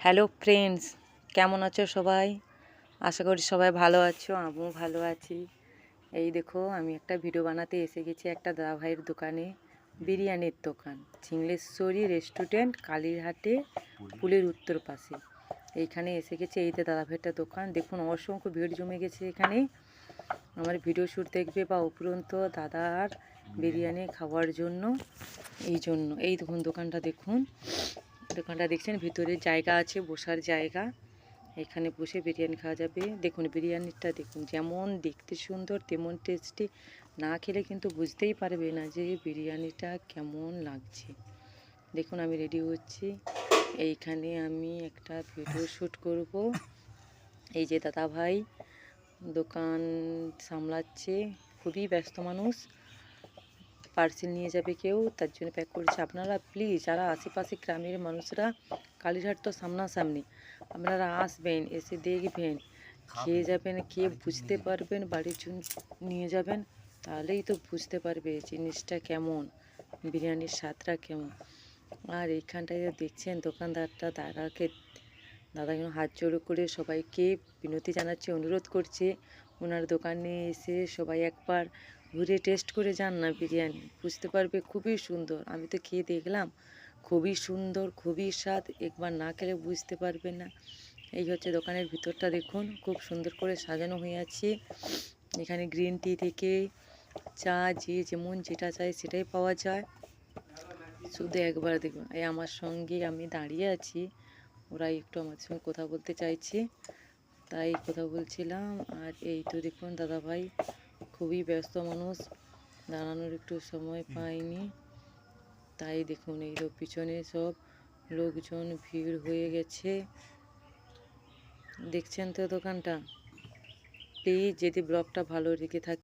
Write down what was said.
Hello friends, কেমন আছো সবাই? আশা করি সবাই ভালো আছো, আমিও ভালো আছি। এই দেখো, আমি একটা ভিডিও বানাতে এসে গেছি একটা দাদা ভাইয়ের দোকানে, বিরিয়ানির দোকান ছিংলেশ্বরী রেস্টুরেন্ট, কালীরহাটে, পুলের উত্তর পাশে। এইখানে এসে গেছে, এই যে দাদা ভাইয়েরটা দোকান, দেখুন অসংখ্য ভিড় জমে গেছে এখানে। আমার ভিডিও শ্যুট দেখবে বা উপরন্ত দাদার বিরিয়ানি খাওয়ার জন্য, এই জন্য। এই দেখুন দোকানটা দেখুন। দোকানটা দেখছেন? ভিতরে জায়গা আছে, বসার জায়গা। এখানে বসে বিরিয়ানি খাওয়া যাবে। দেখুন, বিরিয়ানিটা দেখুন, যেমন দেখতে সুন্দর, তেমন টেস্টি না খেলে কিন্তু বুঝতেই পারবে না যে বিরিয়ানিটা কেমন লাগছে। দেখুন, আমি রেডি হচ্ছি। এইখানে আমি একটা ভিডিও শ্যুট করব। এই যে দাদা ভাই দোকান সামলাচ্ছে। খুবই ব্যস্ত মানুষ। পার্সেল নিয়ে যাবে কেউ, তার জন্য প্যাক করছে। আপনারা প্লিজ যারা আশেপাশে গ্রামের মানুষরা, কালীঘাট তো সামনাসামনি, আপনারা আসবেন, এসে দেখবেন, খেয়ে যাবেন, খেয়ে বুঝতে পারবেন, বাড়ির জন্য নিয়ে যাবেন, তাহলেই তো বুঝতে পারবে জিনিসটা কেমন, বিরিয়ানির স্বাদটা কেমন। আর এইখানটায় দেখছেন দোকানদারটা, দাদাকে, দাদা যেন হাত জোড়ো করে সবাইকে বিনতি জানাচ্ছে, অনুরোধ করছে। ওনার দোকানে এসে সবাই একবার ঘুরে টেস্ট করে যান না বিরিয়ানি। বুঝতে পারবে খুবই সুন্দর। আমি তো খেয়ে দেখলাম, খুবই সুন্দর, খুবই স্বাদ, একবার না খেলে বুঝতে পারবে না। এই হচ্ছে দোকানের ভিতরটা দেখুন, খুব সুন্দর করে সাজানো হয়ে আছে। এখানে গ্রিন টি থেকে চা যে যেমন যেটা চাই সেটাই পাওয়া যায়। শুধু একবার দেখুন, এই আমার সঙ্গে আমি দাঁড়িয়ে আছি ওরা একটু আমার সঙ্গে কথা বলতে চাইছে। তাই কথা বলছিলাম, আর এই তো দেখুন দাদা ভাই খুবই ব্যস্ত মানুষ, দাঁড়ানোর একটু সময় পায়নি তাই দেখুন, এই পিছনে সব লোকজন ভিড় হয়ে গেছে। দেখছেন তো দোকানটা? প্লিজ যদি ব্লগটা ভালো লেগে থাকে